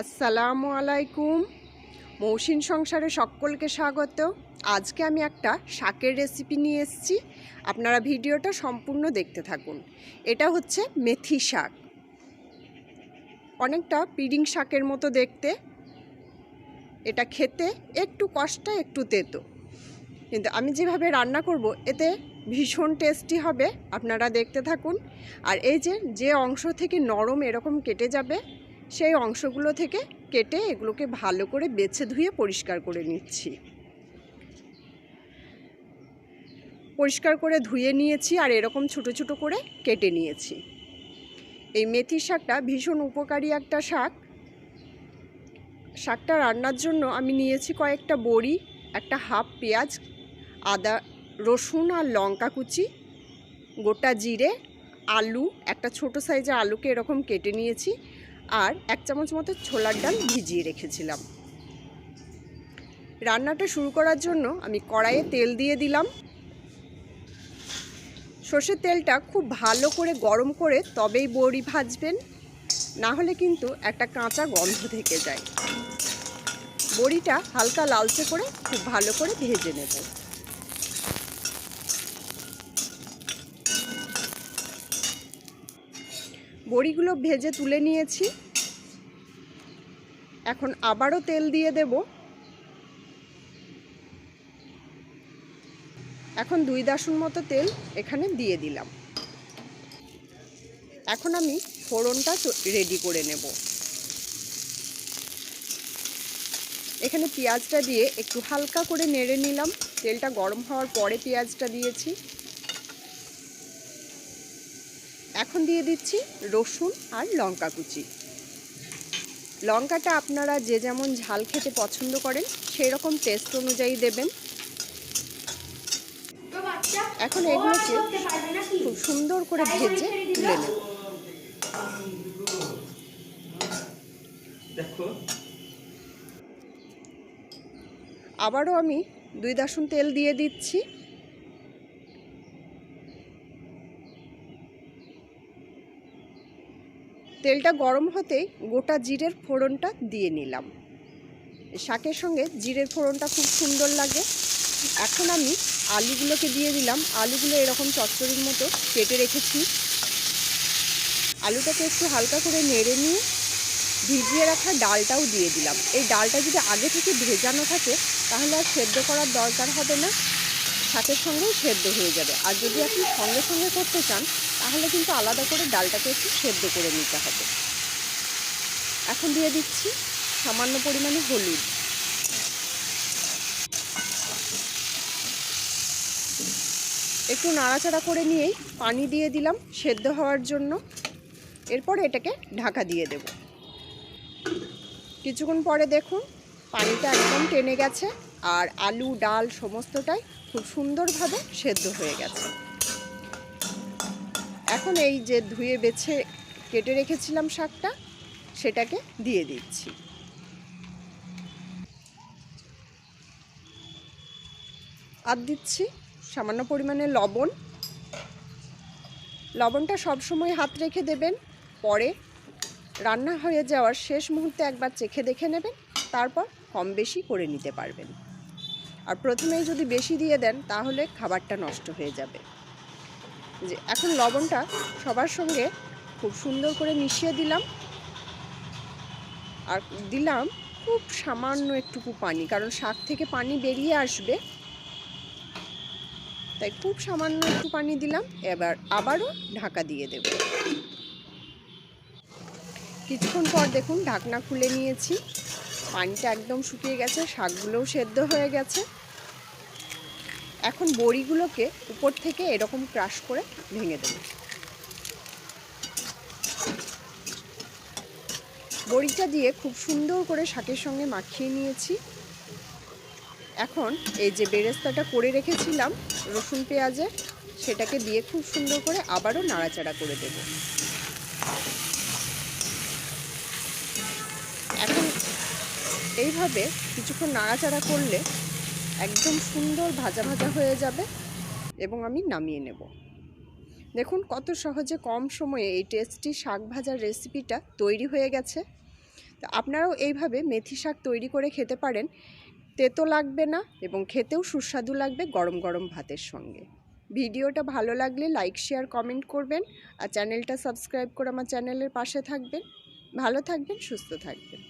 আসসালামু আলাইকুম। মৌসিন সংসারে সকলকে স্বাগত। আজকে আমি একটা শাকের রেসিপি নিয়ে এসেছি। আপনারা ভিডিওটা সম্পূর্ণ দেখতে থাকুন। এটা হচ্ছে মেথি শাক। অনেকটা পিডিং শাকের মতো দেখতে। এটা খেতে একটু কষ্টা, একটু তেতো। কিন্তু আমি যেভাবে রান্না করব, এতে ভীষণ টেস্টি হবে। আপনারা দেখতে থাকুন। আর এই যে যে অংশ থেকে নরম এরকম কেটে যাবে সেই অংশগুলো থেকে কেটে এগুলোকে ভালো করে বেছে ধুয়ে পরিষ্কার করে নিচ্ছি। পরিষ্কার করে ধুয়ে নিয়েছি আর এরকম ছোট ছোট করে কেটে নিয়েছি। এই মেথি শাকটা ভীষণ উপকারী একটা শাক। শাকটা রান্নার জন্য আমি নিয়েছি কয়েকটা বড়ি, একটা হাফ পেঁয়াজ, আদা, রসুন আর লঙ্কা কুচি, গোটা জিরে, আলু, একটা ছোট সাইজের আলুকে এরকম কেটে নিয়েছি। আর এক চামচ মতো ছোলার ডাল ভিজিয়ে রেখেছিলাম। রান্নাটা শুরু করার জন্য আমি কড়াইয়ে তেল দিয়ে দিলাম। সর্ষের তেলটা খুব ভালো করে গরম করে তবেই বড়ি ভাজবেন, না হলে কিন্তু একটা কাঁচা গন্ধ থেকে যায়। বড়িটা হালকা লালচে করে খুব ভালো করে ভেজে নেব। বড়িগুলো ভেজে তুলে নিয়েছি। এখন আবারও তেল দিয়ে দেব। এখন দুই দাসুন মতো তেল এখানে দিয়ে দিলাম। এখন আমি ফোড়নটা রেডি করে নেব। এখানে পেঁয়াজটা দিয়ে একটু হালকা করে নেড়ে নিলাম। তেলটা গরম হওয়ার পরে পেঁয়াজটা দিয়েছি। এখন দিয়ে দিচ্ছি রসুন আর লঙ্কা কুচি। লঙ্কাটা আপনারা যে যেমন ঝাল খেতে পছন্দ করেন সেই রকম টেস্ট অনুযায়ী দেবেন। এখন এগুলোকে খুব সুন্দর করে ভেজে তুলে নেব। আবারও আমি দুই দাসন তেল দিয়ে দিচ্ছি। তেলটা গরম হতেই গোটা জিরের ফোড়নটা দিয়ে নিলাম। শাকের সঙ্গে জিরের ফোড়নটা খুব সুন্দর লাগে। এখন আমি আলুগুলোকে দিয়ে দিলাম। আলুগুলো এরকম চচ্চড়ির মতো কেটে রেখেছি। আলুটাকে একটু হালকা করে নেড়ে নিয়ে ভিজিয়ে রাখা ডালটাও দিয়ে দিলাম। এই ডালটা যদি আগে থেকে ভেজানো থাকে, তাহলে আর সেদ্ধ করার দরকার হবে না। শাকের সঙ্গেও সেদ্ধ হয়ে যাবে। আর যদি আপনি সঙ্গে সঙ্গে করতে চান তাহলে কিন্তু আলাদা করে ডালটাকে একটু সেদ্ধ করে নিতে হবে। এখন দিয়ে দিচ্ছি সামান্য পরিমাণে হলুদ। একটু নাড়াচাড়া করে নিয়েই পানি দিয়ে দিলাম সেদ্ধ হওয়ার জন্য। এরপর এটাকে ঢাকা দিয়ে দেব। কিছুক্ষণ পরে দেখুন পানিটা একদম টেনে গেছে আর আলু, ডাল সমস্তটাই খুব সুন্দরভাবে সেদ্ধ হয়ে গেছে। এখন এই যে ধুয়ে বেছে কেটে রেখেছিলাম শাকটা, সেটাকে দিয়ে দিচ্ছি। আর দিচ্ছি সামান্য পরিমাণে লবণ। লবণটা সবসময় হাত রেখে দেবেন, পরে রান্না হয়ে যাওয়ার শেষ মুহূর্তে একবার চেখে দেখে নেবেন, তারপর কম বেশি করে নিতে পারবেন। আর প্রথমেই যদি বেশি দিয়ে দেন, তাহলে খাবারটা নষ্ট হয়ে যাবে। যে এখন লবণটা সবার সঙ্গে খুব সুন্দর করে মিশিয়ে দিলাম। আর দিলাম খুব সামান্য একটুকু পানি, কারণ শাক থেকে পানি বেরিয়ে আসবে। তাই খুব সামান্য একটু পানি দিলাম, এবার আবারও ঢাকা দিয়ে দেব। কিছুক্ষণ পর দেখুন ঢাকনা খুলে নিয়েছি। পানিটা একদম শুকিয়ে গেছে, শাকগুলোও সেদ্ধ হয়ে গেছে। এখন বড়িগুলোকে উপর থেকে এরকম ক্রাশ করে ভেঙে দেব। বড়িটা দিয়ে খুব সুন্দর করে শাকের সঙ্গে মাখিয়ে নিয়েছি। এখন এই যে বেরেস্তাটা করে রেখেছিলাম রসুন পেঁয়াজের সেটাকে দিয়ে খুব সুন্দর করে আবারও নাড়াচাড়া করে দেব। এখন এইভাবে কিছুক্ষণ নাড়াচাড়া করলে একদম সুন্দর ভাজা ভাজা হয়ে যাবে এবং আমি নামিয়ে নেব। দেখুন কত সহজে কম সময়ে এই টেস্টি শাক ভাজার রেসিপিটা তৈরি হয়ে গেছে। তো আপনারাও এইভাবে মেথি শাক তৈরি করে খেতে পারেন। তেতো লাগবে না এবং খেতেও সুস্বাদু লাগবে গরম গরম ভাতের সঙ্গে। ভিডিওটা ভালো লাগলে লাইক শেয়ার কমেন্ট করবেন আর চ্যানেলটা সাবস্ক্রাইব করে আমার চ্যানেলের পাশে থাকবেন। ভালো থাকবেন, সুস্থ থাকবেন।